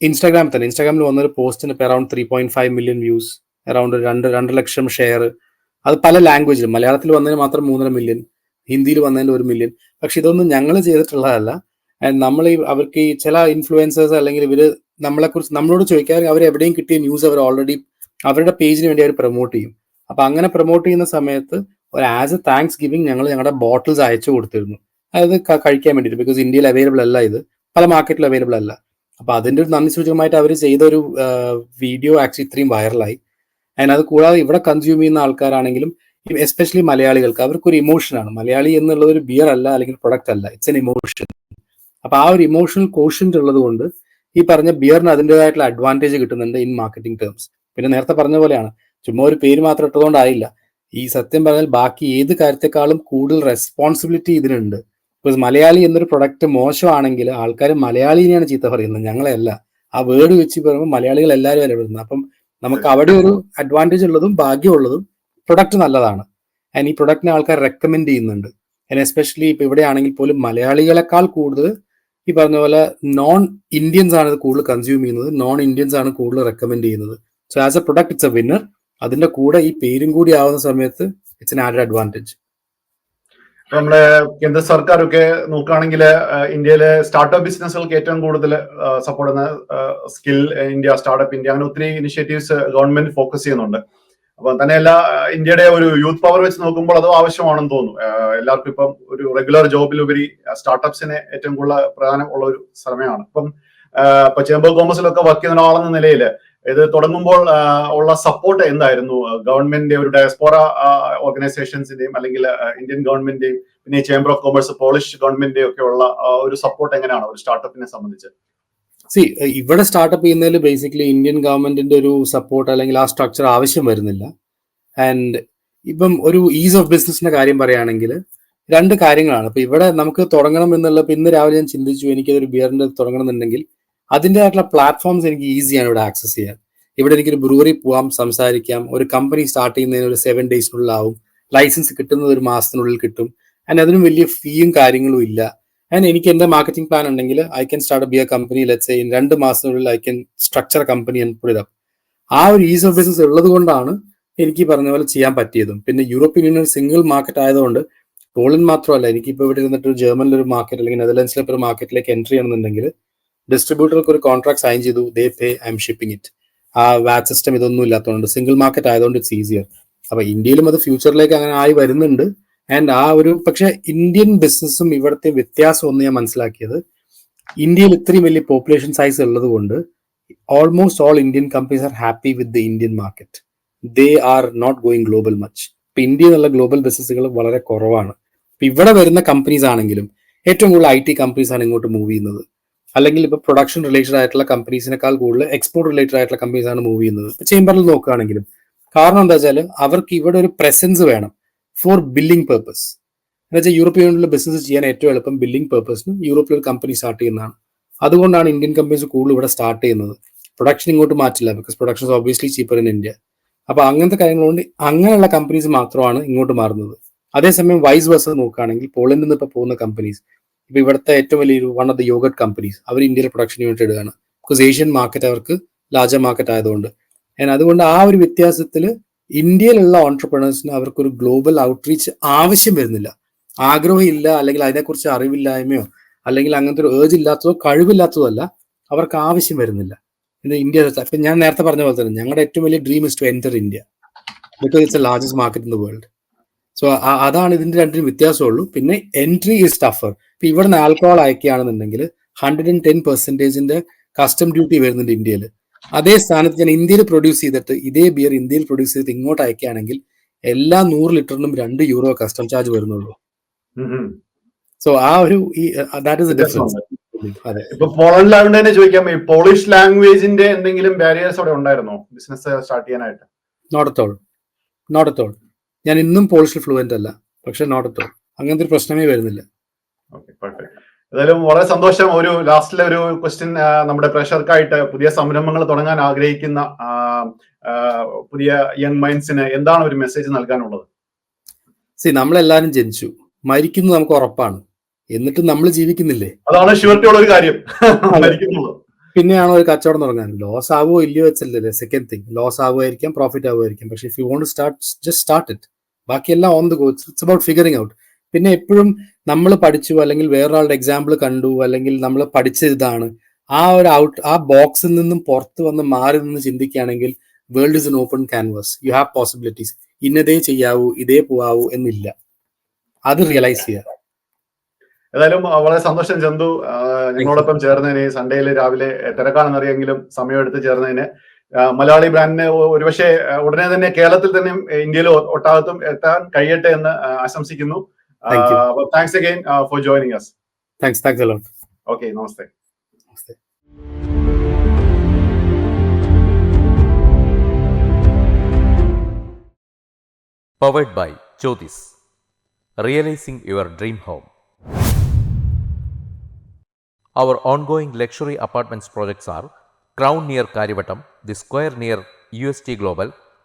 ഇൻസ്റ്റാഗ്രാമിൽ തന്നെ ഇൻസ്റ്റാഗ്രാമിൽ വന്നൊരു പോസ്റ്റിന് ഇപ്പൊ around three point five million views around രണ്ട് രണ്ട് ലക്ഷം ഷെയർ അത് പല ലാംഗ്വേജിലും മലയാളത്തിൽ വന്നതിന് മാത്രം മൂന്നര മില്യൺ ഹിന്ദിയിൽ വന്നതിന് ഒരു മില്യൺ പക്ഷെ ഇതൊന്നും ഞങ്ങൾ ചെയ്തിട്ടുള്ളതല്ല. നമ്മൾ ഈ അവർക്ക് ഈ ചില ഇൻഫ്ലുവൻസേഴ്സ് അല്ലെങ്കിൽ ഇവർ നമ്മളെ കുറിച്ച് നമ്മളോട് ചോദിക്കാറ് അവർ എവിടെയും കിട്ടിയ ന്യൂസ് അവർ ഓൾറെഡി അവരുടെ പേജിന് വേണ്ടി അവർ പ്രൊമോട്ട് ചെയ്യും. അപ്പൊ അങ്ങനെ പ്രൊമോട്ട് ചെയ്യുന്ന സമയത്ത് ഒരു ആസ് എ താങ്ക്സ് ഗിവിംഗ് ഞങ്ങൾ ഞങ്ങളുടെ ബോട്ടിൽസ് അയച്ചു കൊടുത്തിരുന്നു. അതായത് കഴിക്കാൻ വേണ്ടിയിട്ട്. ബിക്കോസ് ഇന്ത്യയിൽ അവൈലബിൾ അല്ല ഇത്. പല മാർക്കറ്റിൽ അവൈലബിൾ അല്ല. അപ്പൊ അതിന്റെ ഒരു നന്ദി സൂചകമായിട്ട് അവർ ചെയ്ത ഒരു വീഡിയോ ആക്ച്വലി ഇത്രയും വൈറലായി അതിനത് കൂടാതെ ഇവിടെ കൺസ്യൂം ചെയ്യുന്ന ആൾക്കാരാണെങ്കിലും എസ്പെഷ്യലി മലയാളികൾക്ക് അവർക്ക് ഒരു ഇമോഷനാണ് മലയാളി എന്നുള്ള ഒരു ബിയർ അല്ല അല്ലെങ്കിൽ പ്രൊഡക്റ്റ് അല്ല. ഇറ്റ്സ് എൻ ഇമോഷൻ അപ്പൊ ആ ഒരു ഇമോഷണൽ കോഷ്യന്റ് ഉള്ളത് കൊണ്ട് ഈ പറഞ്ഞ ബിയറിന് അതിന്റെതായിട്ടുള്ള അഡ്വാന്റേജ് കിട്ടുന്നുണ്ട് ഇൻ മാർക്കറ്റിംഗ് ടേംസ് പിന്നെ നേരത്തെ പറഞ്ഞ പോലെയാണ്. ചുമ്മാ ഒരു പേര് മാത്രം ഇട്ടതുകൊണ്ടായില്ല. ഈ സത്യം പറഞ്ഞാൽ ബാക്കി ഏത് കാര്യത്തെക്കാളും കൂടുതൽ റെസ്പോൺസിബിലിറ്റി ഇതിനുണ്ട്. ബിക്കോസ് മലയാളി എന്നൊരു പ്രൊഡക്റ്റ് മോശമാണെങ്കിൽ ആൾക്കാർ മലയാളിനെയാണ് ചീത്ത പറയുന്നത്. ഞങ്ങളെയല്ല. ആ വേർഡ് വെച്ച് പറയുമ്പോൾ മലയാളികൾ എല്ലാവരും ഇടപെടുന്നത്. അപ്പം നമുക്ക് അവിടെ ഒരു അഡ്വാന്റേജ് ഉള്ളതും ഭാഗ്യമുള്ളതും പ്രൊഡക്റ്റ് നല്ലതാണ്. ആൻഡ് ഈ പ്രൊഡക്റ്റിനെ ആൾക്കാർ റെക്കമെൻഡ് ചെയ്യുന്നുണ്ട്. ആൻഡ് എസ്പെഷ്യലി ഇപ്പൊ ഇവിടെയാണെങ്കിൽ പോലും മലയാളികളെക്കാൾ കൂടുതൽ ഈ പറഞ്ഞ പോലെ നോൺ ഇന്ത്യൻസ് ആണ് ഇത് കൂടുതൽ കൺസ്യൂം ചെയ്യുന്നത്. നോൺ ഇന്ത്യൻസ് ആണ് കൂടുതൽ റെക്കമെൻഡ് ചെയ്യുന്നത്. So as a product it's a winner അതിന്റെ കൂടെ ഈ പേരും കൂടി ആവുന്ന സമയത്ത് ഇറ്റ്സ് എൻ ആഡഡ് അഡ്വാന്റേജ് നമ്മുടെ കേന്ദ്ര സർക്കാരൊക്കെ നോക്കുകയാണെങ്കിൽ ഇന്ത്യയിലെ സ്റ്റാർട്ടപ്പ് ബിസിനസ്സുകൾക്ക് ഏറ്റവും കൂടുതൽ സപ്പോർട്ട് ചെയ്യുന്ന സ്കിൽ ഇന്ത്യ സ്റ്റാർട്ടപ്പ് ഇന്ത്യ അങ്ങനെ ഒത്തിരി ഇനിഷ്യേറ്റീവ്സ് ഗവൺമെന്റ് ഫോക്കസ് ചെയ്യുന്നുണ്ട്. അപ്പൊ തന്നെയല്ല ഇന്ത്യയുടെ ഒരു യൂത്ത് പവർ വെച്ച് നോക്കുമ്പോൾ അതും ആവശ്യമാണെന്ന് തോന്നുന്നു. എല്ലാവർക്കും ഇപ്പം ഒരു റെഗുലർ ജോബിലുപരി സ്റ്റാർട്ടപ്സിന് ഏറ്റവും കൂടുതൽ പ്രധാനം ഉള്ള ഒരു സമയമാണ്. ഇപ്പം ഇപ്പൊ ചേംബർ കോമേഴ്സിലൊക്കെ വർക്ക് ചെയ്യുന്ന ആളെന്ന നിലയിൽ ഇത് തുടങ്ങുമ്പോൾ ഉള്ള സപ്പോർട്ട് എന്തായിരുന്നു? ഗവൺമെന്റിന്റെ ഒരു ഡയസ്പോറ ഓർഗനൈസേഷൻസിന്റെയും അല്ലെങ്കിൽ ഇന്ത്യൻ ഗവൺമെന്റിന്റെയും പിന്നെ ചേംബർ ഓഫ് കോമേഴ്സ് പോളിഷ് ഗവൺമെന്റിന്റെയും ഒക്കെ ഉള്ള ഒരു സപ്പോർട്ട് എങ്ങനെയാണ് ഒരു സ്റ്റാർട്ടപ്പിനെ സംബന്ധിച്ച്? സി ഇവിടെ സ്റ്റാർട്ടപ്പ് ചെയ്യുന്നതിൽ ബേസിക്കലി ഇന്ത്യൻ ഗവൺമെന്റിന്റെ ഒരു സപ്പോർട്ട് അല്ലെങ്കിൽ ആ സ്ട്രക്ചർ ആവശ്യം വരുന്നില്ല. ആൻഡ് ഇപ്പം ഒരു ഈസ് ഓഫ് ബിസിനസിന്റെ കാര്യം പറയുകയാണെങ്കിൽ രണ്ട് കാര്യങ്ങളാണ്. ഇപ്പൊ ഇവിടെ നമുക്ക് തുടങ്ങണം എന്നുള്ള ഇന്ന് രാവിലെ ഞാൻ ചിന്തിച്ചു എനിക്കതൊരു ബിയറിന്റെ തുടങ്ങണം എന്നുണ്ടെങ്കിൽ അതിന്റെ ആയിട്ടുള്ള പ്ലാറ്റ്ഫോംസ് എനിക്ക് ഈസിയാണ് ഇവിടെ ആക്സസ് ചെയ്യാൻ. ഇവിടെ എനിക്കൊരു ബ്രൂവറി പോവാം സംസാരിക്കാം. ഒരു കമ്പനി സ്റ്റാർട്ട് ചെയ്യുന്നതിന് ഒരു സെവൻ ഡേയ്സിനുള്ളിൽ ആവും. ലൈസൻസ് കിട്ടുന്നത് ഒരു മാസത്തിനുള്ളിൽ കിട്ടും. ആൻഡ് അതിനും വലിയ ഫീയും കാര്യങ്ങളും ഇല്ല. ആൻഡ് എനിക്ക് എന്റെ മാർക്കറ്റിംഗ് പ്ലാൻ ഉണ്ടെങ്കിൽ I can start be a company let's in രണ്ട് മാസത്തിനുള്ളിൽ I can structure company and put ആ ഒരു ഈസ് ഓഫ് ബിസിനസ് ഉള്ളത് കൊണ്ടാണ് എനിക്ക് പറഞ്ഞ പോലെ ചെയ്യാൻ പറ്റിയതും. പിന്നെ യൂറോപ്യൻ യൂണിയൻ സിംഗിൾ മാർക്കറ്റ് ആയതുകൊണ്ട് പോളൻ മാത്രമല്ല എനിക്കിപ്പോൾ ഇവിടെ ഇരുന്നിട്ട് ജർമ്മനിൽ ഒരു മാർക്കറ്റ് അല്ലെങ്കിൽ നെതർലൻഡ്സിലെ ഒരു മാർക്കറ്റിലേക്ക് എൻട്രി ചെയ്യണമെന്നുണ്ടെങ്കിൽ ഡിസ്ട്രിബ്യൂട്ടർക്ക് ഒരു കോൺട്രാക്ട് സൈൻ ചെയ്തു. They pay I M shipping it uh VAT system ഇതൊന്നും ഇല്ലാത്തതുകൊണ്ട് സിംഗിൾ മാർക്കറ്റ് ആയതുകൊണ്ട് ഇറ്റ്സ് ഈസിയർ അപ്പൊ ഇന്ത്യയിലും അത് ഫ്യൂച്ചറിലേക്ക് അങ്ങനെ ആയി വരുന്നുണ്ട്. ആൻഡ് ആ ഒരു പക്ഷെ ഇന്ത്യൻ ബിസിനസ്സും ഇവിടുത്തെ വ്യത്യാസം ഒന്ന് ഞാൻ മനസ്സിലാക്കിയത് ഇന്ത്യയിൽ ഇത്രയും വലിയ പോപ്പുലേഷൻ സൈസ് ഉള്ളത് കൊണ്ട് almost all Indian companies are happy with the Indian market they are not going global much ഇപ്പൊ ഇന്ത്യയിലുള്ള ഗ്ലോബൽ ബിസിനസ്സുകൾ വളരെ കുറവാണ്. ഇപ്പൊ ഇവിടെ വരുന്ന കമ്പനീസ് ആണെങ്കിലും ഏറ്റവും കൂടുതൽ ഐ ടി കമ്പനീസ് ആണ് ഇങ്ങോട്ട് മൂവ് ചെയ്യുന്നത്. അല്ലെങ്കിൽ ഇപ്പൊ പ്രൊഡക്ഷൻ റിലേറ്റഡ് ആയിട്ടുള്ള കമ്പനീസിനേക്കാൾ കൂടുതൽ എക്സ്പോർട്ട് റിലേറ്റഡ് ആയിട്ടുള്ള കമ്പനീസ് ആണ് മൂവ് ചെയ്യുന്നത്. ചേംബറിൽ നോക്കുകയാണെങ്കിലും കാരണം എന്താ വെച്ചാൽ അവർക്ക് ഇവിടെ ഒരു പ്രസൻസ് വേണം ഫോർ ബില്ലിംഗ് പേർപ്പസ് എന്ന് വെച്ചാൽ യൂറോപ്യൻ യൂണിയനിൽ ബിസിനസ് ചെയ്യാൻ ഏറ്റവും എളുപ്പം ബില്ലിംഗ് പേർപ്പസിന് യൂറോപ്പിൽ ഒരു കമ്പനി സ്റ്റാർട്ട് ചെയ്യുന്നതാണ്. അതുകൊണ്ടാണ് ഇന്ത്യൻ കമ്പനീസ് കൂടുതൽ ഇവിടെ സ്റ്റാർട്ട് ചെയ്യുന്നത്. പ്രൊഡക്ഷൻ ഇങ്ങോട്ട് മാറ്റില്ല because production obviously cheaper in India അപ്പൊ അങ്ങനത്തെ കാര്യങ്ങളുകൊണ്ട് അങ്ങനെയുള്ള കമ്പനീസ് മാത്രമാണ് ഇങ്ങോട്ട് മാറുന്നത്. അതേസമയം വൈസ് ബസ് നോക്കുകയാണെങ്കിൽ പോളണ്ടിൽ നിന്ന് ഇപ്പൊ പോകുന്ന കമ്പനീസ് ഇപ്പൊ ഇവിടുത്തെ ഏറ്റവും വലിയൊരു one of the yogurt companies അവർ ഇന്ത്യയിൽ പ്രൊഡക്ഷൻ യൂണിറ്റ് ഇടുകയാണ്. ബിക്കോസ് ഏഷ്യൻ മാർക്കറ്റ് അവർക്ക് ലാർജർ മാർക്കറ്റ് ആയതുകൊണ്ട്. അതുകൊണ്ട് ആ ഒരു വ്യത്യാസത്തിൽ ഇന്ത്യയിലുള്ള ഓൺടർപ്രണേഴ്സിന് അവർക്കൊരു ഗ്ലോബൽ ഔട്ട്റീച്ച് ആവശ്യം വരുന്നില്ല. ആഗ്രഹം ഇല്ല അല്ലെങ്കിൽ അതിനെക്കുറിച്ച് അറിവില്ലായ്മയോ അല്ലെങ്കിൽ അങ്ങനത്തെ ഒരു ഏജ് ഇല്ലാത്തതോ കഴിവില്ലാത്തതോ അല്ല. അവർക്ക് ആവശ്യം വരുന്നില്ല. ഇത് ഇന്ത്യ ഇപ്പൊ ഞാൻ നേരത്തെ പറഞ്ഞ പോലെ തന്നെ ഞങ്ങളുടെ ഏറ്റവും വലിയ dream is to enter India because it's a largest market in the world so അതാണ് ഇതിന്റെ രണ്ടിനും വ്യത്യാസമുള്ളൂ പിന്നെ എൻട്രി ഇസ് ടഫർ ഇപ്പൊ ഇവിടെ നിന്ന് ആൽക്കഹോൾ അയക്കുകയാണെന്നുണ്ടെങ്കിൽ ഹൺഡ്രഡ് ആൻഡ് ടെൻ പെർസെന്റേജിന്റെ കസ്റ്റം ഡ്യൂട്ടി വരുന്നുണ്ട് ഇന്ത്യയിൽ അതേ സ്ഥാനത്ത് ഞാൻ ഇന്ത്യയിൽ പ്രൊഡ്യൂസ് ചെയ്തിട്ട് ഇതേ ബിയർ ഇന്ത്യയിൽ പ്രൊഡ്യൂസ് ചെയ്തിട്ട് ഇങ്ങോട്ട് അയക്കുകയാണെങ്കിൽ എല്ലാ നൂറ് ലിറ്ററിനും രണ്ട് യൂറോ കസ്റ്റം ചാർജ് വരുന്നുള്ളൂ. സോ ആ ഒരു ദാറ്റ് ഇസ് ഡിഫറൻസ് അതെ. ഇപ്പൊ പോളണ്ടിലായതുകൊണ്ട് തന്നെ ചോദിക്കാം ഈ പോളിഷ് ലാംഗ്വേജിന്റെ എന്തെങ്കിലും ബാരിയേഴ്സ് അവിടെ ഉണ്ടായിരുന്നോ? ബിസിനസ് സ്റ്റാർട്ട് ചെയ്യാനായിട്ട്. നോട്ട് അത്തോൾ ഞാൻ ഇന്നും പോളിഷിൽ ഫ്ലുവന്റ് അല്ല. പക്ഷെ നോട്ടത്തോൾ അങ്ങനത്തെ ഒരു പ്രശ്നമേ വരുന്നില്ല. ഓക്കെ പെർഫെക്റ്റ് ഏതായാലും വളരെ സന്തോഷം. ഒരു ലാസ്റ്റിലെ ഒരു ക്വസ്റ്റ്യൻ നമ്മുടെ പ്രേക്ഷകർക്കായിട്ട് പുതിയ സംരംഭങ്ങൾ തുടങ്ങാൻ ആഗ്രഹിക്കുന്ന പുതിയ യങ് മൈൻഡ്സിന് എന്താണ് ഒരു മെസ്സേജ് നൽകാനുള്ളത്? സി നമ്മളെല്ലാരും ജനിച്ചു. മരിക്കുന്നത് നമുക്ക് ഉറപ്പാണ്. എന്നിട്ട് നമ്മൾ ജീവിക്കുന്നില്ലേ? അതാണ് ഷുവർട്ടിയുള്ള ഒരു കാര്യം. പിന്നെയാണ് പിന്നെയാണോ ഒരു കച്ചവടം തുടങ്ങാൻ. ലോസ് ആവോ ഇല്ലയോ വെച്ചല്ലേ സെക്കൻഡ് തിങ് ലോസ് ആവുമായിരിക്കാം പ്രോഫിറ്റ് ആവുമായിരിക്കും. പക്ഷെ if you want start just start it ബാക്കിയെല്ലാം on the go it's about figuring out പിന്നെ എപ്പോഴും നമ്മൾ പഠിച്ചു അല്ലെങ്കിൽ വേറൊരാളുടെ എക്സാമ്പിൾ കണ്ടു അല്ലെങ്കിൽ നമ്മൾ പഠിച്ച ഇതാണ്. ആ ഒരു ഔട്ട് ആ ബോക്സിൽ നിന്നും പുറത്ത് വന്ന് മാറി നിന്ന് ചിന്തിക്കുകയാണെങ്കിൽ world is an open canvas you have possibilities ഇന്നതേ ചെയ്യാവൂ ഇതേ പോവാവൂ എന്നില്ല. അത് റിയലൈസ് ചെയ്യുക ഏതായാലും വളരെ സന്തോഷം ചന്തു. ഞങ്ങളോടൊപ്പം ചേർന്നതിന് സൺഡേയിൽ രാവിലെ തിരക്കാണെന്നറിയെങ്കിലും സമയമെടുത്ത് ചേർന്നതിന്. മലയാളി ബ്രാൻഡിന് ഒരുപക്ഷെ ഉടനെ തന്നെ കേരളത്തിൽ തന്നെ ഇന്ത്യയിൽ ഒട്ടാകത്തും എത്താൻ കഴിയട്ടെ എന്ന് ആശംസിക്കുന്നു. Thank you. Uh, but thanks again uh, for joining us. Thanks. Thanks a lot. Okay. Namaste. Namaste. Powered by Jyotis. Realizing your dream home. Our ongoing luxury apartments projects are Crown near Karivatam, The Square near UST Global,